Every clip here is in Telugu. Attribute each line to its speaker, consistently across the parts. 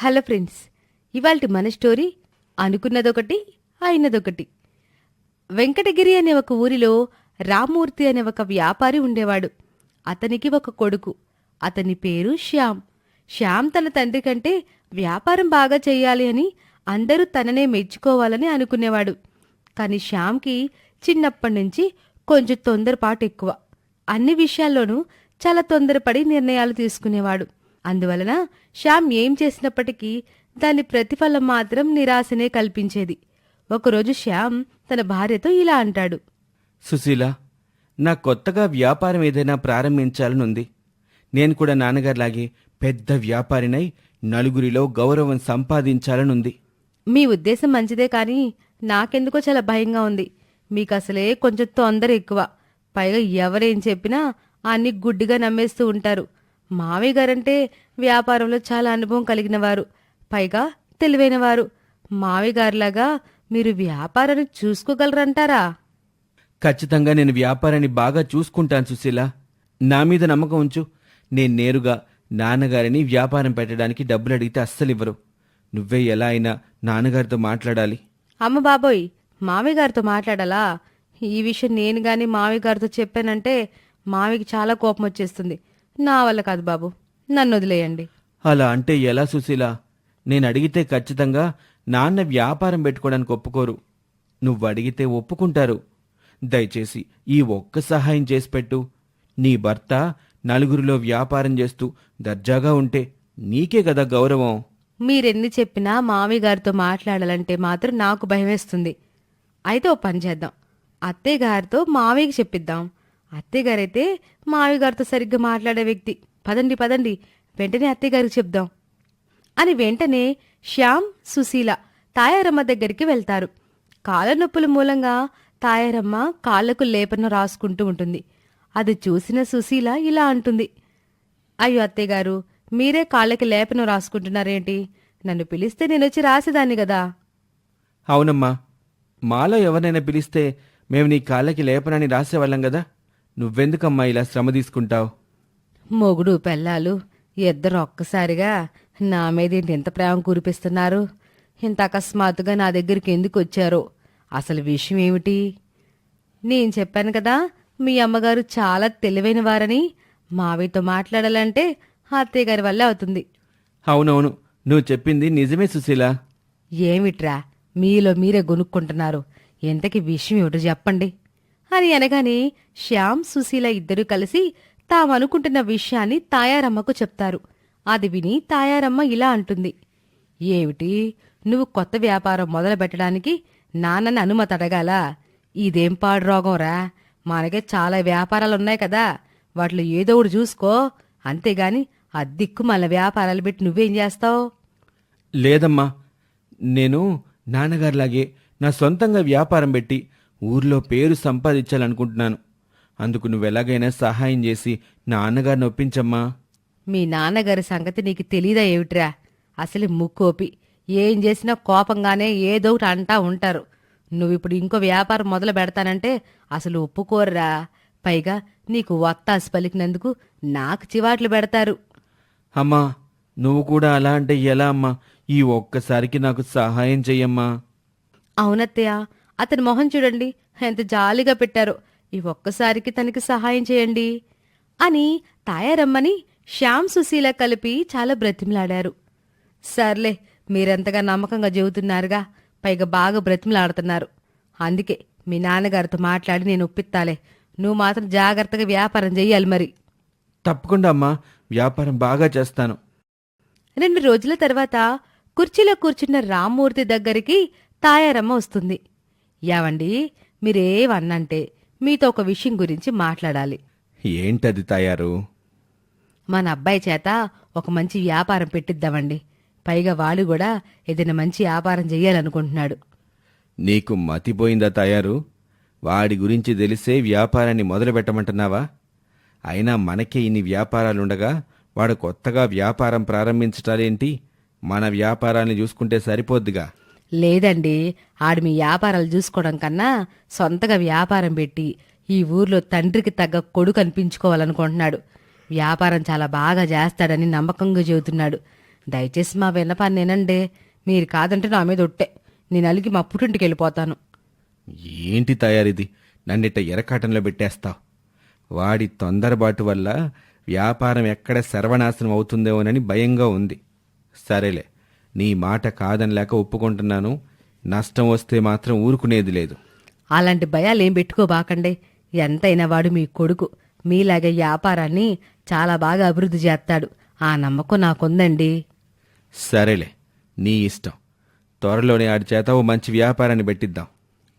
Speaker 1: హలో ఫ్రెండ్స్ ఇవాళ మన స్టోరీ అనుకున్నదొకటి అయినదొకటి. వెంకటగిరి అనే ఒక ఊరిలో రామ్మూర్తి అనే ఒక వ్యాపారి ఉండేవాడు. అతనికి ఒక కొడుకు. అతని పేరు శ్యామ్. శ్యామ్ తన తండ్రి కంటే వ్యాపారం బాగా చెయ్యాలి అని అందరూ తననే మెచ్చుకోవాలని అనుకునేవాడు. కానీ శ్యామ్కి చిన్నప్పటి నుంచి కొంచెం తొందరపాటు ఎక్కువ. అన్ని విషయాల్లోనూ చాలా తొందరపడి నిర్ణయాలు తీసుకునేవాడు. అందువలన శ్యామ్ ఏం చేసినప్పటికీ దాని ప్రతిఫలం మాత్రం నిరాశనే కల్పించేది. ఒకరోజు శ్యామ్ తన భార్యతో ఇలా అంటాడు.
Speaker 2: సుశీల నా కొత్తగా వ్యాపారం ఏదైనా ప్రారంభించాలనుంది. నేను కూడా నాన్నగారిలాగే పెద్ద వ్యాపారినై నలుగురిలో గౌరవం సంపాదించాలనుంది.
Speaker 1: మీ ఉద్దేశం మంచిదే కానీ నాకెందుకో చాలా భయంగా ఉంది. మీకు అసలే కొంచెం తొందర ఎక్కువ. పైగా ఎవరేం చెప్పినా అన్ని గుడ్డిగా నమ్మేస్తూ ఉంటారు. మావయ్య గారంటే వ్యాపారంలో చాలా అనుభవం కలిగిన వారు పైగా తెలివైనవారు. మావయ్య గారిలాగా మీరు వ్యాపారాన్ని చూసుకోగలరంటారా?
Speaker 2: ఖచ్చితంగా నేను వ్యాపారాన్ని బాగా చూసుకుంటాను సుశీల. నా మీద నమ్మకం ఉంచు. నేను నేరుగా నాన్నగారిని వ్యాపారం పెట్టడానికి డబ్బులు అడిగితే అస్సలు ఇవ్వరు. నువ్వే ఎలా అయినా నాన్నగారితో మాట్లాడాలి.
Speaker 1: అమ్మ బాబోయ్! మావయ్య గారితో మాట్లాడాలా? ఈ విషయం నేను గాని మావయ్య గారితో చెప్పానంటే మావయ్యకి చాలా కోపం వచ్చేస్తుంది. నా వల్ల కాదు బాబు. నన్ను వదిలేయండి.
Speaker 2: అలా అంటే ఎలా సుశీల? నేను అడిగితే ఖచ్చితంగా నాన్న వ్యాపారం పెట్టుకోవడానికి ఒప్పుకోరు. నువ్వు అడిగితే ఒప్పుకుంటారు. దయచేసి ఈ ఒక్క సహాయం చేసి పెట్టు. నీ భర్త నలుగురిలో వ్యాపారం చేస్తూ దర్జాగా ఉంటే నీకే కదా గౌరవం.
Speaker 1: మీరెన్ని చెప్పినా మావయ్య గారితో మాట్లాడాలంటే మాత్రం నాకు భయమేస్తుంది. అయితే ఓ పని చేద్దాం. అత్తయ్య గారితో మావయ్యకి చెప్పిద్దాం. అత్తయ్యగారైతే మావిగారితో సరిగ్గా మాట్లాడే వ్యక్తి. పదండి పదండి. వెంటనే అత్తయ్యగారికి చెప్దాం. అని వెంటనే శ్యామ్ సుశీల తాయారమ్మ దగ్గరికి వెళ్తారు. కాళ్ళ నొప్పుల మూలంగా తాయారమ్మ కాళ్ళకు లేపన రాసుకుంటూ ఉంటుంది. అది చూసిన సుశీల ఇలా అంటుంది. అయ్యో అత్తయ్యగారు మీరే కాళ్ళకి లేపనం రాసుకుంటున్నారేంటి? నన్ను పిలిస్తే నేనొచ్చి రాసేదాన్ని కదా
Speaker 2: అవునమ్మా. మాలో ఎవరినైనా పిలిస్తే మేము నీ కాళ్ళకి లేపనని రాసేవాళ్ళం కదా నువ్వెందుకమ్మా ఇలా శ్రమ తీసుకుంటావు?
Speaker 1: మొగుడు పెళ్ళాలు ఇద్దరు ఒక్కసారిగా నా మీద ఏంటి ఎంత ప్రేమ కురిపిస్తున్నారు? ఇంత అకస్మాత్తుగా నా దగ్గరికి ఎందుకు వచ్చారో? అసలు విషయం ఏమిటి? నేను చెప్పాను కదా మీ అమ్మగారు చాలా తెలివైన వారని. మావితో మాట్లాడాలంటే అత్తయ్య గారి వల్లే అవుతుంది.
Speaker 2: అవునవును నువ్వు చెప్పింది నిజమే సుశీల.
Speaker 1: ఏమిట్రా మీలో మీరే గొనుక్కుంటున్నారు. ఎంతకి విషయం ఏమిటో చెప్పండి. అని అనగానే శ్యామ్ సుశీల ఇద్దరూ కలిసి తామనుకుంటున్న విషయాన్ని తాయారమ్మకు చెప్తారు. అది విని తాయారమ్మ ఇలా అంటుంది. ఏమిటి? నువ్వు కొత్త వ్యాపారం మొదలు పెట్టడానికి నాన్నని అనుమతి అడగాలా? ఇదేం పాడు రోగంరా మనకే చాలా వ్యాపారాలున్నాయి కదా. వాటిలో ఏదో ఒకటి చూసుకో. అంతేగాని అద్దిక్కు మన వ్యాపారాలు పెట్టి నువ్వేం చేస్తావు?
Speaker 2: లేదమ్మా. నేను నాన్నగారిలాగే నా సొంతంగా వ్యాపారం పెట్టి ఊర్లో పేరు సంపాదించాలనుకుంటున్నాను. అందుకు నువ్వెలాగైనా సహాయం చేసి నాన్నగారిని ఒప్పించమ్మా.
Speaker 1: మీ నాన్నగారి సంగతి నీకు తెలీదా ఏమిట్రా? అసలు ముక్కోపి. ఏం చేసినా కోపంగానే ఏదో ఒకటి అంటా ఉంటారు. నువ్విప్పుడు ఇంకో వ్యాపారం మొదలు పెడతానంటే అసలు ఒప్పుకోర్రా. పైగా నీకు వత్తాసి పలికినందుకు నాకు చివాట్లు పెడతారు.
Speaker 2: అమ్మా నువ్వు కూడా అలా అంటే ఎలా అమ్మా? ఈ ఒక్కసారికి నాకు సహాయం చెయ్యమ్మా.
Speaker 1: అవునత్తయ్య అతని మొహం చూడండి. ఎంత జాలిగా పెట్టారో. ఈ ఒక్కసారికి తనకి సహాయం చేయండి. అని తాయారమ్మని శ్యామ్ సుశీల కలిపి చాలా బ్రతిమలాడారు. సర్లే మీరెంతగా నమ్మకంగా చెబుతున్నారుగా. పైగా బాగా బ్రతిమలాడుతున్నారు. అందుకే మీ నాన్నగారితో మాట్లాడి నేను ఒప్పిత్తాలే నువ్వు మాత్రం జాగ్రత్తగా వ్యాపారం చెయ్యాలి మరి.
Speaker 2: తప్పకుండా అమ్మా. వ్యాపారం బాగా చేస్తాను.
Speaker 1: రెండు రోజుల తర్వాత కుర్చీలో కూర్చున్న రామ్మూర్తి దగ్గరికి తాయారమ్మ వస్తుంది. యావండి మీరేవన్నంటే మీతో ఒక విషయం గురించి మాట్లాడాలి.
Speaker 2: ఏంటది తయారు?
Speaker 1: మన అబ్బాయి చేత ఒక మంచి వ్యాపారం పెట్టిద్దామండి. పైగా వాడు కూడా ఏదైనా మంచి వ్యాపారం చెయ్యాలనుకుంటున్నాడు.
Speaker 2: నీకు మతిపోయిందా తయారు? వాడి గురించి తెలిసే వ్యాపారాన్ని మొదలు పెట్టమంటున్నావా? అయినా మనకే ఇన్ని వ్యాపారాలుండగా వాడు కొత్తగా వ్యాపారం ప్రారంభించటాలేంటి? మన వ్యాపారాన్ని చూసుకుంటే సరిపోద్దిగా.
Speaker 1: లేదండి ఆడు మీ వ్యాపారాలు చూసుకోవడం కన్నా సొంతగా వ్యాపారం పెట్టి ఈ ఊర్లో తండ్రికి తగ్గ కొడుకు అనిపించుకోవాలనుకుంటున్నాడు. వ్యాపారం చాలా బాగా చేస్తాడని నమ్మకంగా చెబుతున్నాడు. దయచేసి మా విన్నపాన్ని నేనండి మీరు కాదంటే నా మీద ఒట్టే. నేను అలిగి మా పుట్టింటికి వెళ్ళిపోతాను.
Speaker 2: ఏంటి తయారిది? నన్నిట ఎరకాటంలో పెట్టేస్తావు వాడి తొందరబాటు వల్ల వ్యాపారం ఎక్కడ సర్వనాశనం అవుతుందేమోనని భయంగా ఉంది. సరేలే. నీ మాట కాదనిలేక ఒప్పుకుంటున్నాను. నష్టం వస్తే మాత్రం ఊరుకునేది లేదు.
Speaker 1: అలాంటి భయాలు పెట్టుకోబాకండి. ఎంతైనా వాడు మీ కొడుకు. మీలాగే వ్యాపారాన్ని చాలా బాగా అభివృద్ధి చేస్తాడు. ఆ నమ్మకం నాకుందండి.
Speaker 2: సరేలే నీ ఇష్టం. త్వరలోనే ఆడి చేత ఓ మంచి వ్యాపారాన్ని పెట్టిద్దాం.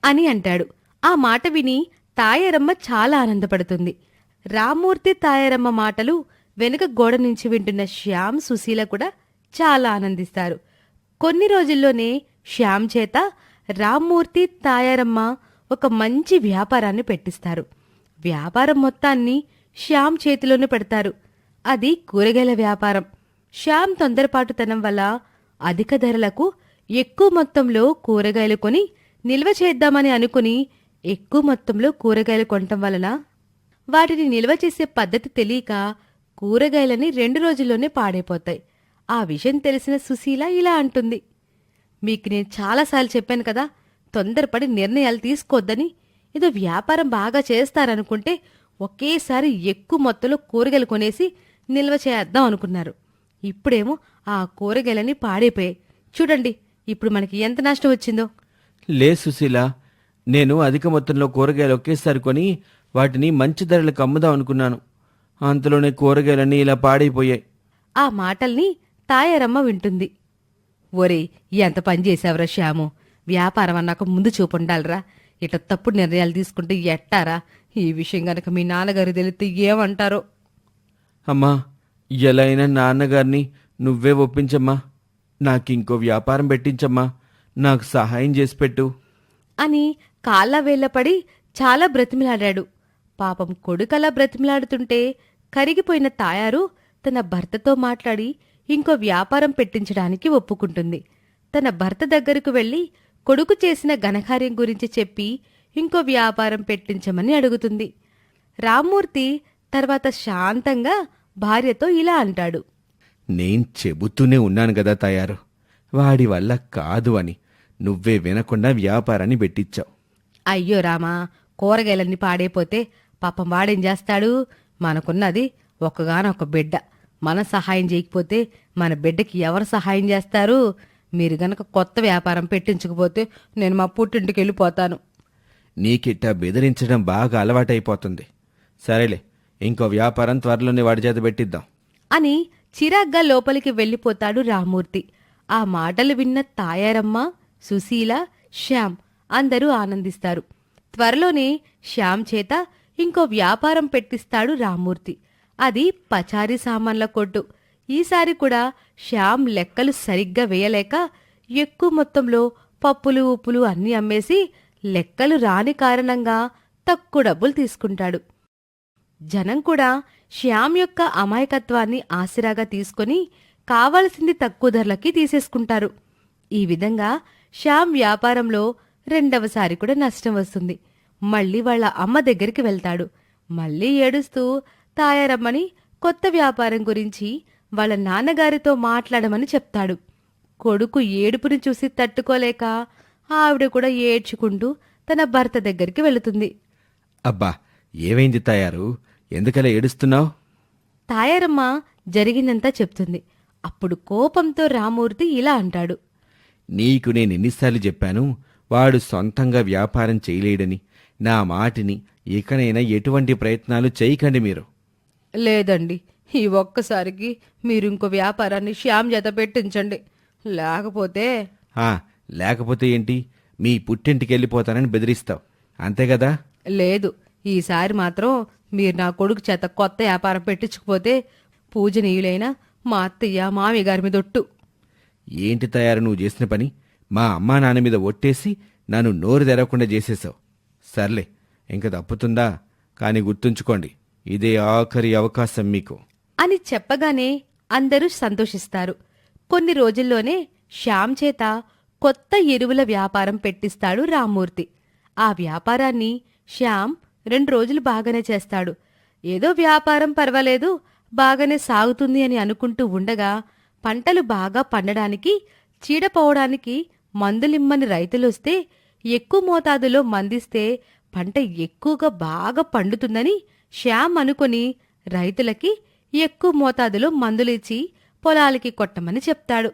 Speaker 1: అని అంటాడు. ఆ మాట విని తాయారమ్మ చాలా ఆనందపడుతుంది. రామ్మూర్తి తాయారమ్మ మాటలు వెనుక గోడ నుంచి వింటున్న శ్యామ్ సుశీల కూడా చాలా ఆనందిస్తారు. కొన్ని రోజుల్లోనే శ్యామ్ చేత రామ్మూర్తి తాయారమ్మ ఒక మంచి వ్యాపారాన్ని పెట్టిస్తారు. వ్యాపారం మొత్తాన్ని శ్యామ్ చేతిలోనే పెడతారు. అది కూరగాయల వ్యాపారం. శ్యామ్ తొందరపాటుతనం వల్ల అధిక ధరలకు ఎక్కువ మొత్తంలో కూరగాయలు కొని నిల్వ చేద్దామని అనుకుని ఎక్కువ మొత్తంలో కూరగాయలు కొనటం వలన వాటిని నిల్వ చేసే పద్ధతి తెలియక కూరగాయలని రెండు రోజుల్లోనే పాడైపోతాయి. ఆ విషయం తెలిసిన సుశీల ఇలా అంటుంది. మీకు నేను చాలాసార్లు చెప్పాను కదా తొందరపడి నిర్ణయాలు తీసుకోవద్దని ఏదో వ్యాపారం బాగా చేస్తారనుకుంటే ఒకేసారి ఎక్కువ మొత్తంలో కూరగాయలు కొనేసి నిల్వ చేద్దాం అనుకున్నారు. ఇప్పుడేమో ఆ కూరగాయలన్నీ పాడైపోయాయి. చూడండి ఇప్పుడు మనకి ఎంత నష్టం వచ్చిందో.
Speaker 2: లే సుశీల నేను అధిక మొత్తంలో కూరగాయలు ఒకేసారి కొని వాటిని మంచి ధరలకు అమ్ముదాం అనుకున్నాను. అంతలోనే కూరగాయలన్నీ ఇలా పాడైపోయాయి.
Speaker 1: ఆ మాటల్ని తాయారమ్మ వింటుంది. ఒరే ఎంత పని చేశావురా శ్యాము? వ్యాపారం అన్నాక ముందు చూపుండాలిరా ఇట్లా తప్పుడు నిర్ణయాలు తీసుకుంటే ఎట్టారా? ఈ విషయం గనక మీ నాన్నగారు తెలిస్తే ఏమంటారో?
Speaker 2: అమ్మా ఎలా అయినా నాన్నగారిని నువ్వే ఒప్పించమ్మా. నాకింకో వ్యాపారం పెట్టించమ్మా. నాకు సహాయం చేసి పెట్టు.
Speaker 1: అని కాళ్ళ వేళ్ళపడి చాలా బ్రతిమిలాడాడు. పాపం కొడుకలా బ్రతిమిలాడుతుంటే కరిగిపోయిన తాయారు తన భర్తతో మాట్లాడి ఇంకో వ్యాపారం పెట్టించడానికి ఒప్పుకుంటుంది. తన భర్త దగ్గరకు వెళ్ళి కొడుకు చేసిన ఘనకార్యం గురించి చెప్పి ఇంకో వ్యాపారం పెట్టించమని అడుగుతుంది. రామ్మూర్తి తర్వాత శాంతంగా భార్యతో ఇలా అంటాడు.
Speaker 2: నేను చెబుతూనే ఉన్నాను కదా తయారు. వాడి వల్ల కాదు అని. నువ్వే వినకుండా వ్యాపారాన్ని పెట్టించావు
Speaker 1: అయ్యో రామా కూరగాయలన్నీ పాడైపోతే పాపం వాడేం చేస్తాడు? మనకున్నది ఒక్కగానొక్క బిడ్డ. మన సహాయం చేయకపోతే మన బిడ్డకి ఎవరు సహాయం చేస్తారు? మీరు గనక కొత్త వ్యాపారం పెట్టించకపోతే నేను మా పుట్టింటికి వెళ్ళిపోతాను.
Speaker 2: నీకిట్టా బెదిరించడం బాగా అలవాటైపోతుంది. సరేలే ఇంకో వ్యాపారం త్వరలోనే వాడి చేత పెట్టిద్దాం.
Speaker 1: అని చిరాగ్గా లోపలికి వెళ్ళిపోతాడు రామూర్తి. ఆ మాటలు విన్న తాయారమ్మ సుశీల శ్యామ్ అందరూ ఆనందిస్తారు. త్వరలోనే శ్యామ్ చేత ఇంకో వ్యాపారం పెట్టిస్తాడు రామూర్తి. అది పచారీ సామాన్ల కొట్టు. ఈసారి కూడా శ్యామ్ లెక్కలు సరిగ్గా వేయలేక ఎక్కువ మొత్తంలో పప్పులు ఉప్పులు అన్నీ అమ్మేసి లెక్కలు రాని కారణంగా తక్కువ డబ్బులు తీసుకుంటాడు. జనం కూడా శ్యామ్ యొక్క అమాయకత్వాన్ని ఆసరాగా తీసుకొని కావలసింది తక్కువ ధరలకి తీసేసుకుంటారు. ఈ విధంగా శ్యామ్ వ్యాపారంలో రెండవసారి కూడా నష్టం వస్తుంది. మళ్ళీ వాళ్ళ అమ్మ దగ్గరికి వెళ్తాడు. మళ్ళీ ఏడుస్తూ తాయారమ్మని కొత్త వ్యాపారం గురించి వాళ్ళ నాన్నగారితో మాట్లాడమని చెప్తాడు. కొడుకు ఏడుపుని చూసి తట్టుకోలేక ఆవిడ కూడా ఏడ్చుకుంటూ తన భర్త దగ్గరికి వెళుతుంది.
Speaker 2: అబ్బా ఏమైంది తయారు? ఎందుకలా ఏడుస్తున్నావు?
Speaker 1: తాయారమ్మ జరిగిందంతా చెప్తుంది. అప్పుడు కోపంతో రామూర్తి ఇలా అంటాడు.
Speaker 2: నీకు నేను ఎన్నిసార్లు చెప్పాను వాడు సొంతంగా వ్యాపారం చేయలేడని నా మాటిని ఇకనైనా ఎటువంటి ప్రయత్నాలు చేయకండి మీరు.
Speaker 1: లేదండి ఈ ఒక్కసారికి మీరు ఇంకో వ్యాపారాన్ని శ్యామ్ చేత పెట్టించండి. లేకపోతే
Speaker 2: లేకపోతే ఏంటి? మీ పుట్టింటికి వెళ్ళిపోతానని బెదిరిస్తావు. అంతే కదా?
Speaker 1: లేదు ఈసారి మాత్రం మీరు నా కొడుకు చేత కొత్త వ్యాపారం పెట్టించకపోతే పూజనీయులైన మా అత్తయ్య మామయ్య గారి మీద ఒట్టు.
Speaker 2: ఏంటి తయారు నువ్వు చేసిన పని? మా అమ్మా నాన్న మీద ఒట్టేసి నన్ను నోరు తెరవకుండా చేసేశావు సర్లే ఇంక తప్పుతుందా? కానీ గుర్తుంచుకోండి ఇదే ఆఖరి అవకాశం మీకు.
Speaker 1: అని చెప్పగానే అందరూ సంతోషిస్తారు. కొన్ని రోజుల్లోనే శ్యామ్ చేత కొత్త ఎరువుల వ్యాపారం పెట్టిస్తాడు రామ్మూర్తి. ఆ వ్యాపారాన్ని శ్యామ్ రెండు రోజులు బాగానే చేస్తాడు. ఏదో వ్యాపారం పర్వాలేదు బాగానే సాగుతుంది అని అనుకుంటూ ఉండగా పంటలు బాగా పండడానికి చీడపోవడానికి మందులిమ్మని రైతులొస్తే ఎక్కువ మోతాదులో మందిస్తే పంట ఎక్కువగా బాగా పండుతుందని శ్యామ్ అనుకుని రైతులకి ఎక్కువ మోతాదులో మందులిచ్చి పొలాలకి కొట్టమని చెప్తాడు.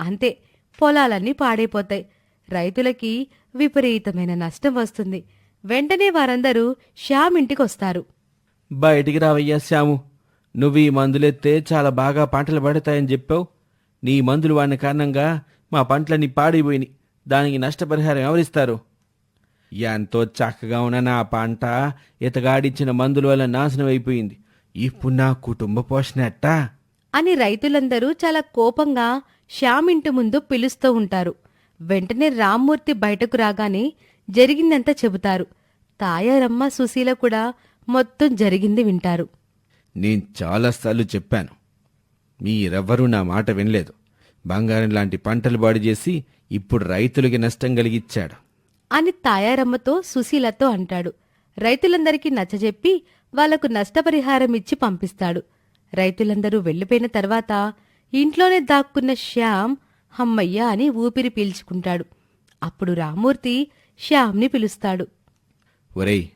Speaker 1: అంతే పొలాలన్నీ పాడైపోతాయి. రైతులకి విపరీతమైన నష్టం వస్తుంది. వెంటనే వారందరూ శ్యామ్ ఇంటికొస్తారు.
Speaker 2: బయటికి రావయ్యా శ్యాము. నువ్వు ఈ మందులెత్తే చాలా బాగా పంటలు పడతాయని చెప్పావు. నీ మందులు వాడిన కారణంగా మా పంటలన్నీ పాడైపోయినాయి. దానికి నష్టపరిహారం ఎవరిస్తారు? ఎంతో చక్కగా ఉన్న నా పంట ఇతగాడిచ్చిన మందుల వల్ల నాశనం అయిపోయింది. ఇప్పుడు నా కుటుంబ పోషణ ఎట్టా?
Speaker 1: అని రైతులందరూ చాలా కోపంగా శ్యామ్ ఇంటి ముందు పిలుస్తూ ఉంటారు. వెంటనే రామ్మూర్తి బయటకు రాగానే జరిగిందంతా చెబుతారు. తాయారమ్మ సుశీల కూడా మొత్తం జరిగింది వింటారు.
Speaker 2: నేను చాలాసార్లు చెప్పాను. మీరెవ్వరూ నా మాట వినలేదు. బంగారం లాంటి పంటలు బాడు చేసి ఇప్పుడు రైతులకి నష్టం కలిగిచ్చాడు.
Speaker 1: అని తాయారమ్మతో సుశీలతో అంటాడు. రైతులందరికీ నచ్చజెప్పి వాళ్ళకు నష్టపరిహారం ఇచ్చి పంపిస్తాడు. రైతులందరూ వెళ్ళిపోయిన తర్వాత ఇంట్లోనే దాక్కున్న శ్యామ్ హమ్మయ్య అని ఊపిరి పీల్చుకుంటాడు. అప్పుడు రామూర్తి శ్యామ్ని పిలుస్తాడు.
Speaker 2: ఒరేయ్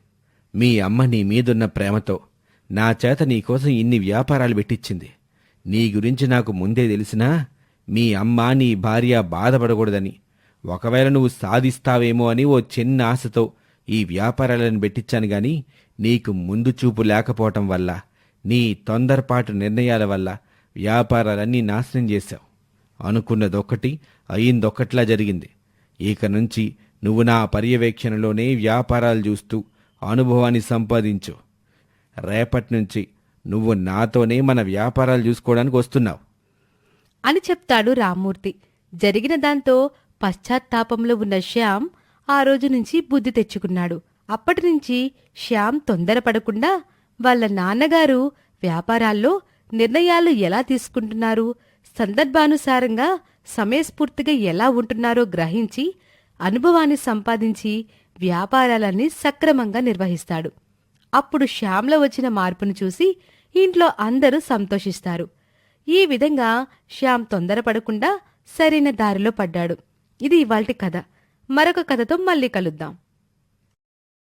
Speaker 2: మీ అమ్మ నీ మీదున్న ప్రేమతో నా చేత నీకోసం ఇన్ని వ్యాపారాలు పెట్టించింది నీ గురించి నాకు ముందే తెలిసినా మీ అమ్మ నీ భార్య బాధపడకూడదని ఒకవేళ నువ్వు సాధిస్తావేమో అని ఓ చిన్న ఆశతో ఈ వ్యాపారాలను పెట్టించాను గాని నీకు ముందు చూపు లేకపోవటం వల్ల నీ తొందరపాటు నిర్ణయాల వల్ల వ్యాపారాలన్నీ నాశనం చేశావు. అనుకున్నదొక్కటి అయిందొక్కట్లా జరిగింది. ఇక నుంచి నువ్వు నా పర్యవేక్షణలోనే వ్యాపారాలు చూస్తూ అనుభవాన్ని సంపాదించు. రేపటి నుంచి నువ్వు నాతోనే మన వ్యాపారాలు చూసుకోవడానికి వస్తున్నావు.
Speaker 1: అని చెప్తాడు రామ్మూర్తి. జరిగిన దాంతో పశ్చాత్తాపంలో ఉన్న శ్యామ్ ఆ రోజు నుంచి బుద్ధి తెచ్చుకున్నాడు. అప్పటి నుంచి శ్యామ్ తొందరపడకుండా వాళ్ళ నాన్నగారు వ్యాపారాల్లో నిర్ణయాలు ఎలా తీసుకుంటున్నారు సందర్భానుసారంగా సమయస్ఫూర్తిగా ఎలా ఉంటున్నారో గ్రహించి అనుభవాన్ని సంపాదించి వ్యాపారాలన్నీ సక్రమంగా నిర్వహిస్తాడు. అప్పుడు శ్యామ్లో వచ్చిన మార్పును చూసి ఇంట్లో అందరూ సంతోషిస్తారు. ఈ విధంగా శ్యామ్ తొందరపడకుండా సరైన దారిలో పడ్డాడు. ఇది ఇవాల్టి కథ. మరొక కథతో మళ్ళీ కలుద్దాం.